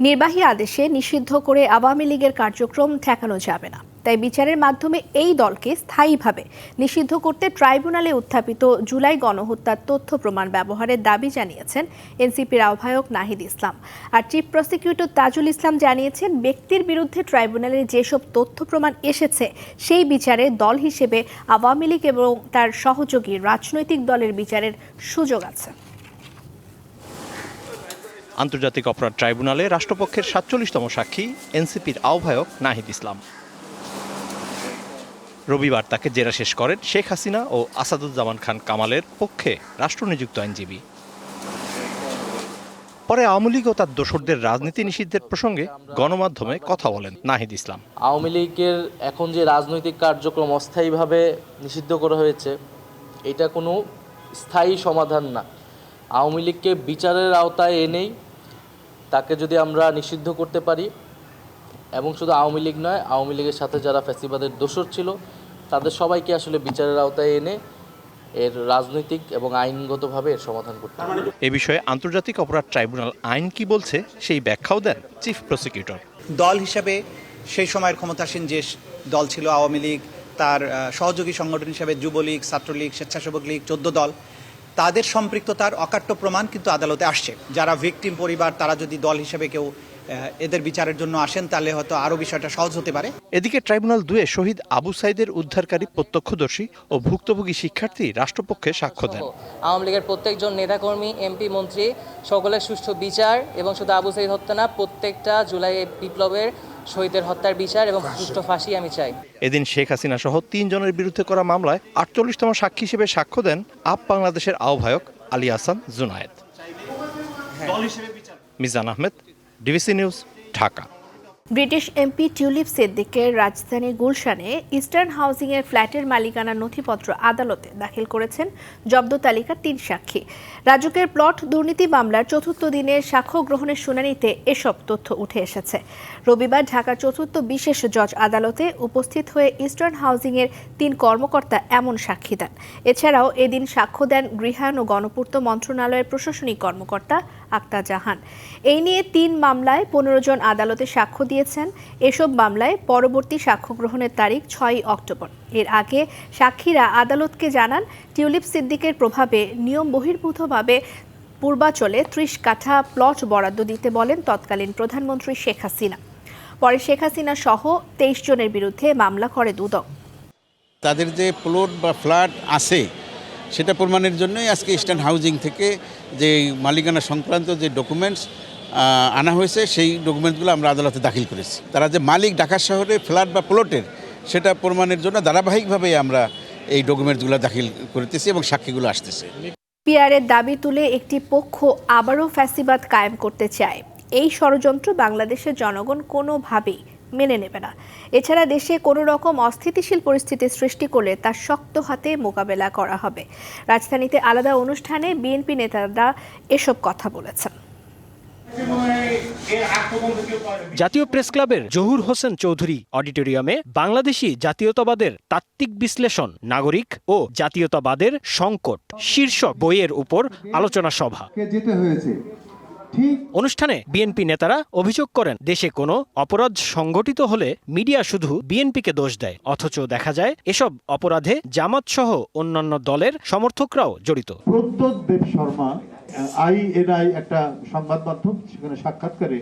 নির্বাহী আদেশে নিষিদ্ধ করে আওয়ামী লীগের কার্যক্রম ঠেকানো যাবে না। তাই বিচারের মাধ্যমে এই দলকে স্থায়ীভাবে নিষিদ্ধ করতে ট্রাইব্যুনালে উত্থাপিত জুলাই গণহত্যার তথ্য প্রমাণ ব্যবহারের দাবি জানিয়েছেন এনসিপির আহ্বায়ক নাহিদ ইসলাম। আর চিফ প্রসিকিউটর তাজুল ইসলাম জানিয়েছেন, ব্যক্তির বিরুদ্ধে ট্রাইব্যুনালে যেসব তথ্য প্রমাণ এসেছে, সেই বিচারে দল হিসেবে আওয়ামী লীগ এবং তার সহযোগী রাজনৈতিক দলের বিচারের সুযোগ আছে। আন্তর্জাতিক অপরাধ ট্রাইব্যুনালে রাষ্ট্রপক্ষের সাতচল্লিশতম সাক্ষী এনসিপির আহ্বায়ক নাহিদ ইসলাম। রবিবার তাকে জেরা শেষ করেন শেখ হাসিনা ও আসাদুজ্জামান খান কামালের পক্ষে রাষ্ট্রনিযুক্ত আইনজীবী। পরে আওয়ামী লীগ ও তার দোসরদের রাজনীতি নিষিদ্ধের প্রসঙ্গে গণমাধ্যমে কথা বলেন নাহিদ ইসলাম। আওয়ামী লীগের এখন যে রাজনৈতিক কার্যক্রম অস্থায়ীভাবে নিষিদ্ধ করা হয়েছে, এটা কোনো স্থায়ী সমাধান না। আওয়ামী লীগকে বিচারের আওতায় এনেই তাকে যদি আমরা নিষিদ্ধ করতে পারি এবং শুধু আওয়ামী লীগ নয় আওয়ামী লীগের সাথে যারা ফ্যাসিবাদের দোষর ছিল তাদের সবাইকে আসলে বিচারের আওতায় এনে এর রাজনৈতিক এবং আইনগতভাবে এর সমাধান করতে হবে। এ বিষয়ে আন্তর্জাতিক অপরাধ ট্রাইব্যুনাল আইন কি বলছে সেই ব্যাখ্যাও দেন চিফ প্রসিকিউটর। দল হিসাবে সেই সময়ের ক্ষমতাসীন যে দল ছিল আওয়ামী লীগ তার সহযোগী সংগঠন হিসাবে যুবলীগ ছাত্রলীগ স্বেচ্ছাসেবক লীগ চোদ্দ দল তাদের সম্পৃক্ততার অকাট্য প্রমাণ কিন্তু আদালতে আসছে। যারা ভিকটিম পরিবার তারা যদি দল হিসেবে কেউ এদের বিচারের জন্য আসেন তাহলে হয়তো আরও বিষয়টা সহজ হতে পারে। এদিকে ট্রাইব্যুনাল দুয়ে শহীদ আবু সাইদের উদ্ধারকারী প্রত্যক্ষদর্শী ও ভুক্তভোগী শিক্ষার্থী রাষ্ট্রপক্ষে সাক্ষ্য দেন। আওয়ামী লীগের প্রত্যেকজন নেতাকর্মী এমপি মন্ত্রী সকলের সুষ্ঠু বিচার এবং শুধু আবু সাইদ হত্যা না প্রত্যেকটা জুলাই বিপ্লবের শহীদের হত্যার বিচার এবং সুষ্ঠু ফাঁসি আমি চাই। এদিন শেখ হাসিনা সহ তিনজনের বিরুদ্ধে করা মামলায় আটচল্লিশতম সাক্ষী হিসেবে সাক্ষ্য দেন আপ বাংলাদেশের আহ্বায়ক Ali Ahsan Junaid. Mizan Ahmed DBC news Dhaka. British MP Tulip সিদ্দিকের রাজধানীর গুলশানে ইস্টার্ন হাউজিং এর ফ্ল্যাটের মালিকানার নথিপত্র আদালতে দাখিল করেছেন জব্দ তালিকার তিন সাক্ষী। রাজুকের প্লট, দুর্নীতি মামলার চতুর্থ দিনের সাক্ষ্য গ্রহণের শুনানিতে এসব তথ্য উঠে এসেছে। রবিবার ঢাকার চতুর্থ বিশেষ জজ আদালতে উপস্থিত হয়ে ইস্টার্ন হাউজিং এর তিন কর্মকর্তা এমন সাক্ষী দেন। এছাড়াও এদিন সাক্ষ্য দেন গৃহায়ণ ও গণপূর্ত মন্ত্রণালয়ের প্রশাসনিক কর্মকর্তা আক্তার জাহান। এই নিয়ে তিন মামলায় পনেরো জন আদালতে সাক্ষ্য দিয়েছেন। এসব মামলায় পরবর্তী সাক্ষ্য গ্রহণের তারিখ ছয়ই অক্টোবর। এর আগে সাক্ষীরা আদালতকে জানান, টিউলিপ সিদ্দিকের প্রভাবে নিয়ম বহির্ভূতভাবে পূর্বাচলে ত্রিশ কাঠা প্লট বরাদ্দ দিতে বলেন তৎকালীন প্রধানমন্ত্রী শেখ হাসিনা। পরে শেখ হাসিনা সহ তেইশ জনের বিরুদ্ধে মামলা করে দুদক। তাদের যে প্লট বা ফ্ল্যাট আছে সেটা প্রমাণের জন্যই আজকে ইস্টার্ন হাউজিং থেকে যে মালিকানা সংক্রান্ত যে ডকুমেন্টস আনা হয়েছে, সেই ডকুমেন্টসগুলো আমরা আদালতে দাখিল করেছি। তারা যে মালিক ঢাকা শহরে ফ্ল্যাট বা প্লটের, সেটা প্রমাণের জন্য ধারাবাহিকভাবে আমরা এই ডকুমেন্টসগুলো দাখিল করতেছি এবং সাক্ষীগুলো আসতেছে। পিআরের দাবি তুলে একটি পক্ষ আবারও ফ্যাসিবাদ কায়েম করতে চায়। এই ষড়যন্ত্র বাংলাদেশের জনগণ কোনোভাবেই মেনে নেবে না। এছাড়া দেশে কোনো রকম অস্থিতিশীল পরিস্থিতি সৃষ্টি করলে তা শক্ত হাতে মোকাবেলা করা হবে। রাজধানীতে আলাদা অনুষ্ঠানে বিএনপি নেতারা এসব কথা বলেছেন। জাতীয় প্রেস ক্লাবের জহুর হোসেন চৌধুরী অডিটোরিয়ামে বাংলাদেশি জাতীয়তাবাদের তাত্ত্বিক বিশ্লেষণ নাগরিক ও জাতীয়তাবাদের সংকট শীর্ষক বইয়ের উপর আলোচনা সভা। যেতে হয়েছে? অনুষ্ঠানে বিএনপি নেতারা অভিযোগ করেন দেশে কোনো অপরাধ সংগঠিত হলে মিডিয়া শুধু বিএনপিকে দোষ দেয় অথচ দেখা যায় এসব অপরাধে জামাত সহ অন্যান্য দলের সমর্থকরাও জড়িত। শর্মা আইএনআই একটা সংবাদ মাধ্যম সেখানে সাক্ষাৎকারে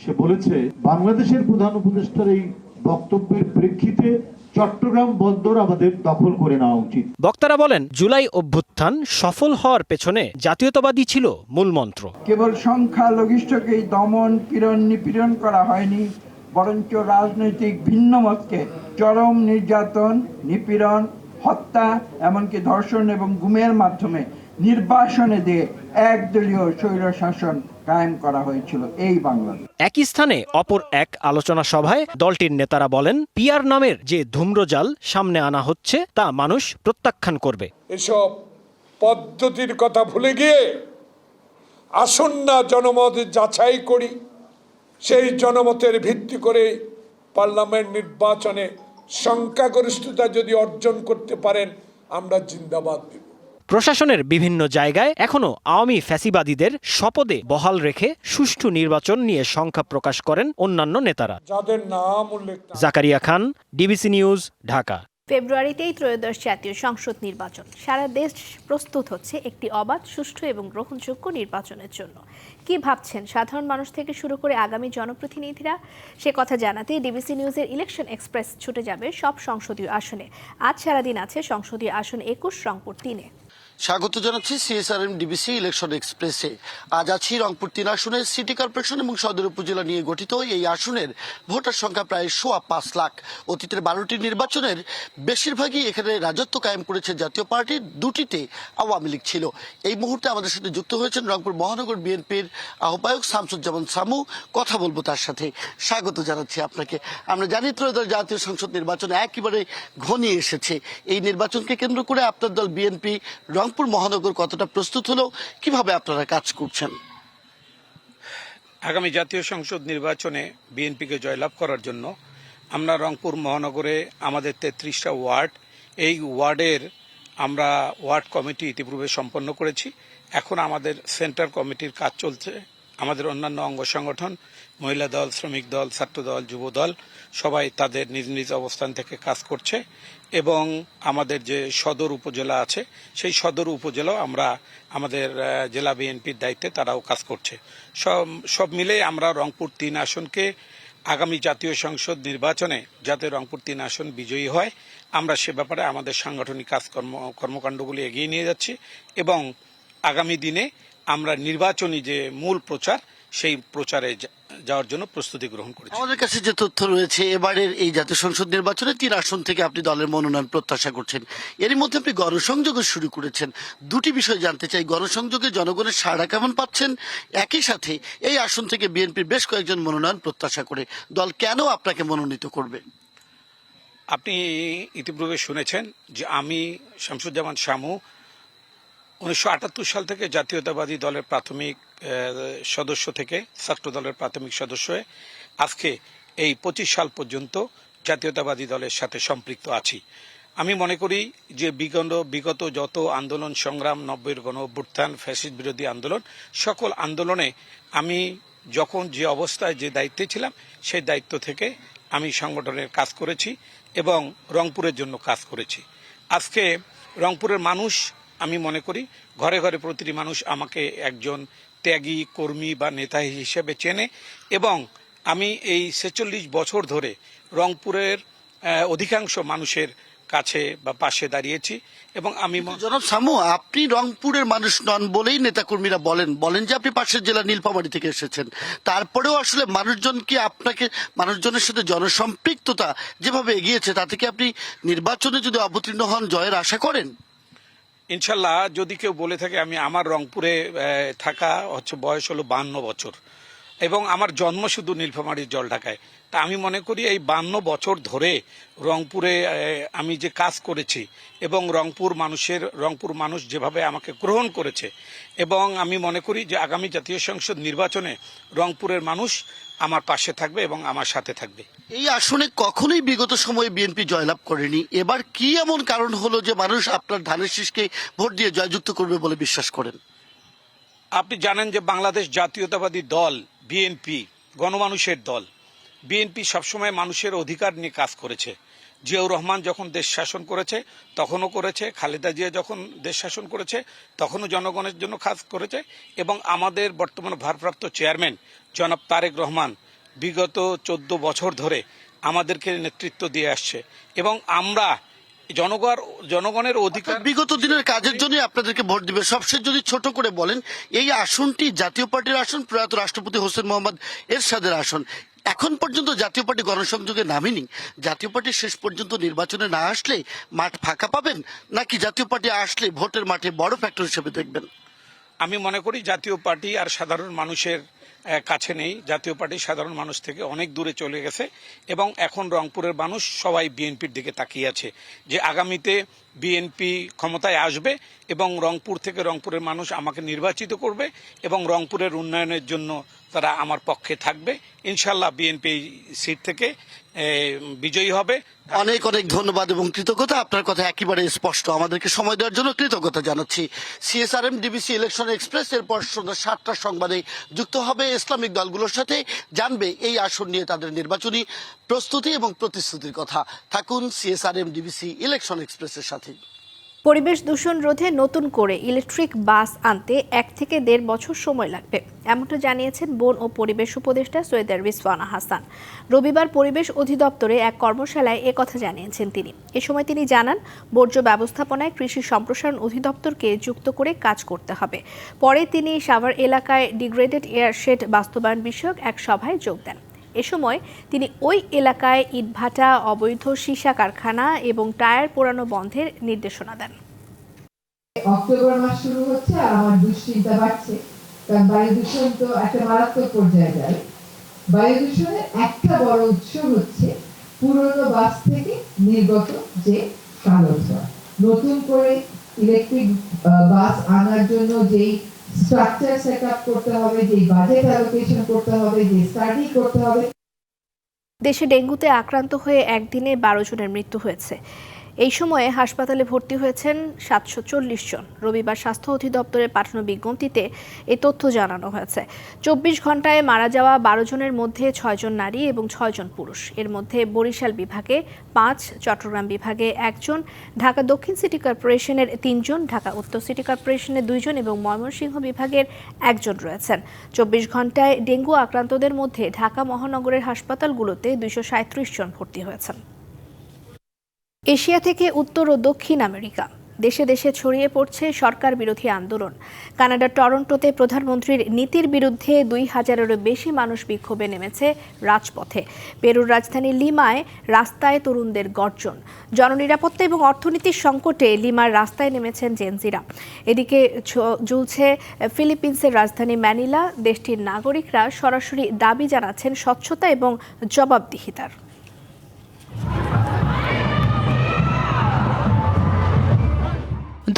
সে বলেছে বাংলাদেশের প্রধান উপদেষ্টার এই বক্তব্যের প্রেক্ষিতে চট্টগ্রাম বন্দর আমাদের দখল করে নেওয়া উচিত। বক্তারা বলেন জুলাই অভ্যুত্থান সফল হওয়ার পেছনে জাতীয়তাবাদী ছিল মূল মন্ত্র। কেবল সংখ্যালঘিষ্ঠকেই দমন পীড়ন নিপীড়ন করা হয়নি বরঞ্চ রাজনৈতিক ভিন্নমতকে চরম নির্যাতন নিপীড়ন হত্যা এমনকি ধর্ষণ এবং গুমের মাধ্যমে নির্বাসনে দিয়ে একদলীয় স্বৈর শাসন কায়েম করা হয়েছিল এই বাংলাদেশ। একই স্থানে অপর এক আলোচনা সভায় দলটির নেতারা বলেন পিয়ার নামের যে ধূম্রজাল সামনে আনা হচ্ছে তা মানুষ প্রত্যাখ্যান করবে। এসব পদ্ধতির কথা ভুলে গিয়ে আসুন না জনমত যাচাই করি। সেই জনমতের ভিত্তি করে পার্লামেন্ট নির্বাচনে সংখ্যাগরিষ্ঠতা যদি অর্জন করতে পারেন আমরা জিন্দাবাদ। দেব প্রশাসনের বিভিন্ন জায়গায় এখনও আওয়ামী ফ্যাসিবাদীদের শপদে বহাল রেখে সুষ্ঠু নির্বাচন নিয়ে সংখ্যা প্রকাশ করেন অন্যান্য নেতারা। যাদের নাম উল্লেখ না। Zakaria Khan DBC news Dhaka. ফেব্রুয়ারিতেই ত্রয়োদশ জাতীয় সংসদ নির্বাচন। সারা দেশ প্রস্তুত হচ্ছে একটি অবাধ সুষ্ঠু এবং গ্রহণযোগ্য নির্বাচনের জন্য। কি ভাবছেন সাধারণ মানুষ থেকে শুরু করে আগামী জনপ্রতিনিধিরা? সে কথা জানাতে ডিবিসি নিউজের ইলেকশন এক্সপ্রেস ছুটে যাবে সব সংসদীয় আসনে। আজ সারাদিন আছে সংসদীয় আসন একুশ রংপুর তিনে। স্বাগত জানাচ্ছি সিএসআরএম ডিবিসি ইলেকশন এক্সপ্রেসে। আজ আছি রংপুর তিন আসনের সিটি কর্পোরেশন এবং সদর উপজেলা নিয়ে গঠিত এই আসনের ভোটার সংখ্যা প্রায় সোয়া পাঁচ লাখ। অতীতের বারোটি নির্বাচনের বেশিরভাগই এখানে রাজত্ব কায়েম করেছে জাতীয় পার্টির দুটিতে আওয়ামী লীগ ছিল। এই মুহূর্তে আমাদের সাথে যুক্ত হয়েছেন রংপুর মহানগর বিএনপির আহ্বায়ক শামসুজ্জামান সামু। কথা বলব তার সাথে। স্বাগত জানাচ্ছি আপনাকে। আমরা জানি ত্রয়োদশ জাতীয় সংসদ নির্বাচন একেবারে ঘনিয়ে এসেছে। এই নির্বাচনকে কেন্দ্র করে আপনার দল বিএনপি রংপুর মহানগর কতটা প্রস্তুত হলো? কীভাবে আপনারা কাজ করছেন? আগামী জাতীয় সংসদ নির্বাচনে বিএনপিকে জয়লাভ করার জন্য আমরা রংপুর মহানগরে আমাদের তেত্রিশটা ওয়ার্ড, এই ওয়ার্ডের আমরা ওয়ার্ড কমিটি ইতিপূর্বে সম্পন্ন করেছি। এখন আমাদের সেন্টার কমিটির কাজ চলছে। আমাদের অন্যান্য অঙ্গ সংগঠন, মহিলা দল, শ্রমিক দল, ছাত্র দল, যুব দল, সবাই তাদের নিজ নিজ অবস্থান থেকে কাজ করছে এবং আমাদের যে সদর উপজেলা আছে, সেই সদর উপজেলাও আমরা আমাদের জেলা বিএনপির দায়িত্বে তারাও কাজ করছে। সব সব মিলে আমরা রংপুর তিন আসনকে আগামী জাতীয় সংসদ নির্বাচনে যাতে রংপুর তিন আসন বিজয়ী হয়, আমরা সে ব্যাপারে আমাদের সাংগঠনিক কাজকর্ম, কর্মকাণ্ডগুলি এগিয়ে নিয়ে যাচ্ছি এবং আগামী দিনে আমরা নির্বাচনী যে মূল প্রচার সেই প্রচারে যাওয়ার জন্য প্রস্তুতি গ্রহণ করেছি। আমাদের কাছে যে তথ্য রয়েছে এবারের এই জাতীয় সংসদ নির্বাচনে তিন আসন থেকে আপনি দলের মনোনয়ন প্রত্যাশা করছেন। এরই মধ্যে আপনি গণসংযোগও শুরু করেছেন। দুটি বিষয় জানতে চাই গণসংযোগে জনগণের সাড়া কেমন পাচ্ছেন? একই সাথে এই আসন থেকে বিএনপির বেশ কয়েকজন মনোনয়ন প্রত্যাশা করে দল কেন আপনাকে মনোনীত করবে? আপনি ইতিপূর্বে শুনেছেন যে আমি শামসুজ্জামান শামু উনিশশো আটাত্তর সাল থেকে জাতীয়তাবাদী দলের প্রাথমিক সদস্য থেকে, ছাত্র দলের প্রাথমিক সদস্য হয়ে আজকে এই পঁচিশ সাল পর্যন্ত জাতীয়তাবাদী দলের সাথে সম্পৃক্ত আছি। আমি মনে করি যে বিগত বিগত যত আন্দোলন, সংগ্রাম, নব্বইয়ের গণ অভ্যুত্থান বিরোধী আন্দোলন, সকল আন্দোলনে আমি যখন যে অবস্থায় যে দায়িত্বে ছিলাম, সেই দায়িত্ব থেকে আমি সংগঠনের কাজ করেছি এবং রংপুরের জন্য কাজ করেছি। আজকে রংপুরের মানুষ আমি মনে করি ঘরে ঘরে প্রতিটি মানুষ আমাকে একজন ত্যাগী, কর্মী বা নেতা হিসেবে চেনে এবং আমি এই ছেচল্লিশ বছর ধরে রংপুরের অধিকাংশ মানুষের কাছে বা পাশে দাঁড়িয়েছি এবং আমি জনাব সামু, আপনি রংপুরের মানুষ নন বলেই নেতাকর্মীরা বলেন। বলেন যে আপনি পাশের জেলা নীলফামারী থেকে এসেছেন। তারপরেও আসলে মানুষজন কি আপনাকে, মানুষজনের সাথে জনসম্পৃক্ততা যেভাবে এগিয়েছে তা থেকে আপনি নির্বাচনে যদি অবতীর্ণ হন জয়ের আশা করেন? ইনশাল্লাহ যদি কেউ বলে থাকে আমি আমার রংপুরে থাকা হচ্ছে বয়স হলো বান্ন বছর। এবং আমার জন্ম শুধু নীলফামারীর জল ঢাকায়। তা আমি মনে করি এই বান্ন বছর ধরে রংপুরে আমি যে কাজ করেছি এবং রংপুর মানুষের রংপুর মানুষ যেভাবে আমাকে গ্রহণ করেছে এবং আমি মনে করি যে আগামী জাতীয় সংসদ নির্বাচনে রংপুরের মানুষ আমার পাশে থাকবে এবং আমার সাথে থাকবে। এই আসনে কখনোই বিগত সময়ে বিএনপি জয়লাভ করেনি। এবার কি এমন কারণ হলো যে মানুষ আপনার ধানের শীষকে ভোট দিয়ে জয়যুক্ত করবে বলে বিশ্বাস করেন? আপনি জানেন যে বাংলাদেশ জাতীয়তাবাদী দল বিএনপি গণমানুষের দল। বিএনপি সবসময় মানুষের অধিকার নিয়ে কাজ করেছে। জিয়াউর রহমান যখন দেশ শাসন করেছে, তখনও করেছে। খালেদা জিয়া যখন দেশ শাসন করেছে, তখনও জনগণের জন্য কাজ করেছে এবং আমাদের বর্তমান ভারপ্রাপ্ত চেয়ারম্যান জনাব তারেক রহমান বিগত চোদ্দ বছর ধরে আমাদেরকে নেতৃত্ব দিয়ে আসছে এবং আমরা জনগণ জনগণের অধিকার বিগত দিনের কাজের জন্য আপনাদেরকে ভোট দিবে। সবশেষ যদি ছোট করে বলেন এই আসনটি জাতীয় পার্টির আসন প্রয়াত রাষ্ট্রপতি হোসেন মোহাম্মদ এরশাদের আসন। এখন পর্যন্ত জাতীয় পার্টি গণসংযোগে নামেনি। জাতীয় পার্টি শেষ পর্যন্ত নির্বাচনে না আসলে মাঠ ফাঁকা পাবেন? নাকি জাতীয় পার্টি আসলে ভোটের মাঠে বড় ফ্যাক্টর হিসেবে দেখবেন? আমি মনে করি জাতীয় পার্টি আর সাধারণ মানুষের কাছে নেই। জাতীয় পার্টি সাধারণ মানুষ থেকে অনেক দূরে চলে গেছে এবং এখন রংপুরের মানুষ সবাই বিএনপির দিকে তাকিয়ে আছে যে আগামীতে বিএনপি ক্ষমতায় আসবে এবং রংপুর থেকে রংপুরের মানুষ আমাকে নির্বাচিত করবে এবং রংপুরের উন্নয়নের জন্য তারা আমার পক্ষে থাকবে। ইনশাল্লাহ বিএনপি সিট থেকে বিজয়ী হবে। অনেক অনেক ধন্যবাদ এবং কৃতজ্ঞতা। আপনার কথা একেবারে স্পষ্ট। আমাদেরকে সময় দেওয়ার জন্য কৃতজ্ঞতা জানাচ্ছি। সিএসআরএম ডিবিসি ইলেকশন এক্সপ্রেস এরপর সন্ধ্যা সাতটার সংবাদে যুক্ত হবে ইসলামিক দলগুলোর সাথে। জানবে এই আসন নিয়ে তাদের নির্বাচনী প্রস্তুতি এবং প্রতিশ্রুতির কথা। থাকুন সিএসআরএম ডিবিসি ইলেকশন এক্সপ্রেসের সাথে। পরিবেশ দূষণ রোধে নতুন করে ইলেকট্রিক বাস আনতে এক থেকে দেড় বছর সময় লাগবে। এমনটা জানিয়েছেন বন ও পরিবেশ উপদেষ্টা সৈয়দ রিসওয়ানা হাসান। রবিবার পরিবেশ অধিদপ্তরে এক কর্মশালায় একথা জানিয়েছেন তিনি। এ সময় তিনি জানান, বর্জ্য ব্যবস্থাপনায় কৃষি সম্প্রসারণ অধিদপ্তরকে যুক্ত করে কাজ করতে হবে। পরে তিনি সাভার এলাকায় ডিগ্রেডেড এয়ার শেড বাস্তবায়ন বিষয়ক এক সভায় যোগ দেন। এ সময় তিনি ওই এলাকায় ইটভাটা, অবৈধ সীসা কারখানা এবং টায়ার পোড়ানো বন্ধের নির্দেশনা দেন। অক্টোবর মাস শুরু হচ্ছে আর আমার দুশ্চিন্তা বাড়ছে। কারণ বায়ু দূষণ তো একটা মারাত্মক পর্যায়ে যায়। বায়ু দূষণের একটা বড় উৎস হচ্ছে পুরনো বাস থেকে নির্গত যে কালো ধোঁয়া। নতুন করে ইলেকট্রিক বাস আনার জন্য যেই স্ট্রাকচার সেট আপ করতে হবে যেই বাজেট অ্যালোকেশন করতে হবে, যে স্টাডি করতে হবে। দেশে ডেঙ্গুতে আক্রান্ত হয়ে একদিনে বারো জনের মৃত্যু হয়েছে। এই সময়ে হাসপাতালে ভর্তি হয়েছেন সাতশো চল্লিশ জন। রবিবার স্বাস্থ্য অধিদপ্তরের পাঠানো বিজ্ঞপ্তিতে এ তথ্য জানানো হয়েছে। চব্বিশ ঘন্টায় মারা যাওয়া বারো জনের মধ্যে ছয়জন নারী এবং ছয়জন পুরুষ। এর মধ্যে বরিশাল বিভাগে পাঁচ, চট্টগ্রাম বিভাগে একজন ঢাকা দক্ষিণ সিটি কর্পোরেশনের তিনজন ঢাকা উত্তর সিটি কর্পোরেশনের দুইজন এবং ময়মনসিংহ বিভাগের একজন রয়েছেন। চব্বিশ ঘন্টায় ডেঙ্গু আক্রান্তদের মধ্যে ঢাকা মহানগরের হাসপাতালগুলোতে দুইশো জন ভর্তি হয়েছেন। এশিয়া থেকে উত্তর ও দক্ষিণ আমেরিকা। দেশে দেশে ছড়িয়ে পড়ছে সরকার বিরোধী আন্দোলন। কানাডার টরন্টোতে প্রধানমন্ত্রীর নীতির বিরুদ্ধে দুই হাজারেরও বেশি মানুষ বিক্ষোভে নেমেছে রাজপথে। পেরুর রাজধানী লিমায় রাস্তায় তরুণদের গর্জন। জননিরাপত্তা এবং অর্থনীতির সংকটে লিমার রাস্তায় নেমেছেন জেনজিরা। এদিকে ঝুলছে ফিলিপিন্সের রাজধানী ম্যানিলা। দেশটির নাগরিকরা সরাসরি দাবি জানাচ্ছেন স্বচ্ছতা এবং জবাবদিহিতার।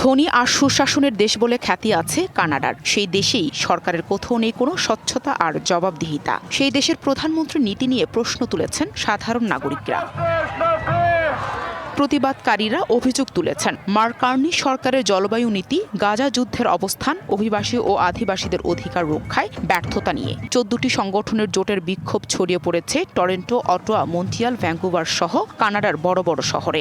ধনী আর সুশাসনের দেশ বলে খ্যাতি আছে কানাডার। সেই দেশেই সরকারের কোথাও নেই কোনো স্বচ্ছতা আর জবাবদিহিতা। সেই দেশের প্রধানমন্ত্রী নীতি নিয়ে প্রশ্ন তুলেছেন সাধারণ নাগরিকরা। প্রতিবাদকারীরা অভিযোগ তুলেছেন। মার্কার্নি সরকারের জলবায়ু নীতি গাজা যুদ্ধের অবস্থান অভিবাসী ও আদিবাসীদের অধিকার রক্ষায় ব্যর্থতা নিয়ে। চোদ্দটি সংগঠনের জোটের বিক্ষোভ ছড়িয়ে পড়েছে টরেন্টো অটোয়া মন্টিয়াল ভ্যাঙ্কুভার সহ কানাডার বড় বড় শহরে।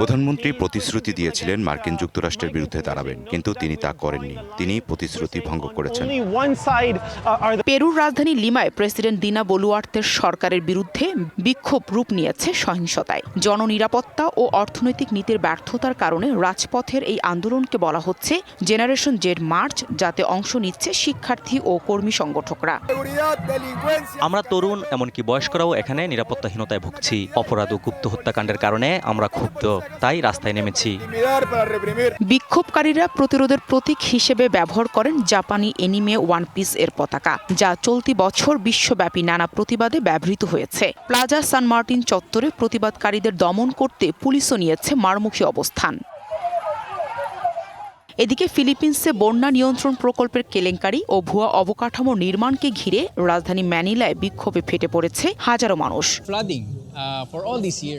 প্রধানমন্ত্রী প্রতিশ্রুতি দিয়েছিলেন মার্কিন যুক্তরাষ্ট্রের বিরুদ্ধে দাঁড়াবেন কিন্তু তিনি তা করেননি। তিনি প্রতিশ্রুতি ভঙ্গ করেছেন। পেরুর রাজধানী লিমায় প্রেসিডেন্ট দিনা বলুয়ার্তের সরকারের বিরুদ্ধে বিক্ষোভ রূপ নিয়েছে সহিংসতায়। জননিরাপত্তা ও অর্থনৈতিক নীতির ব্যর্থতার কারণে রাজপথের এই আন্দোলনকে বলা হচ্ছে জেনারেশন জেড মার্চ যাতে অংশ নিচ্ছে শিক্ষার্থী ও কর্মী সংগঠকরা। আমরা তরুণ এমনকি বয়স্করাও এখানে নিরাপত্তাহীনতায় ভুগছি। অপরাধ ও গুপ্ত হত্যাকাণ্ডের কারণে আমরা ক্ষুব্ধ তাই রাস্তায় নেমেছি। বিক্ষোভকারীরা প্রতিরোধের প্রতীক হিসেবে ব্যবহার করেন জাপানি এনিমে ওয়ান পিস এর পতাকা যা চলতি বছর বিশ্বব্যাপী নানা প্রতিবাদে ব্যবহৃত হয়েছে। প্লাজা সান মার্টিন চত্বরে প্রতিবাদকারীদের দমন করতে পুলিশও নিয়েছে মারমুখী অবস্থান। এদিকে ফিলিপিন্সে বন্যা নিয়ন্ত্রণ প্রকল্পের কেলেঙ্কারি ও ভুয়া অবকাঠামো নির্মাণকে ঘিরে রাজধানী ম্যানিলায় বিক্ষোভে ফেটে পড়েছে হাজারো মানুষ।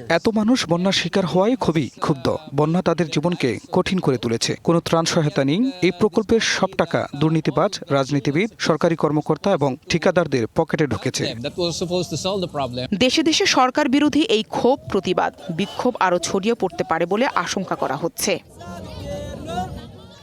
এত মানুষ বন্যার শিকার হওয়ায় খুবই ক্ষুব্ধ। বন্যা তাদের জীবনকে কঠিন করে তুলেছে। কোনো ত্রাণ সহায়তা নেই। এই প্রকল্পের সব টাকা দুর্নীতিবাজ রাজনীতিবিদ সরকারি কর্মকর্তা এবং ঠিকাদারদের পকেটে ঢুকেছে। দেশে দেশে সরকার বিরোধী এই ক্ষোভ প্রতিবাদ। বিক্ষোভ আরও ছড়িয়ে পড়তে পারে বলে আশঙ্কা করা হচ্ছে।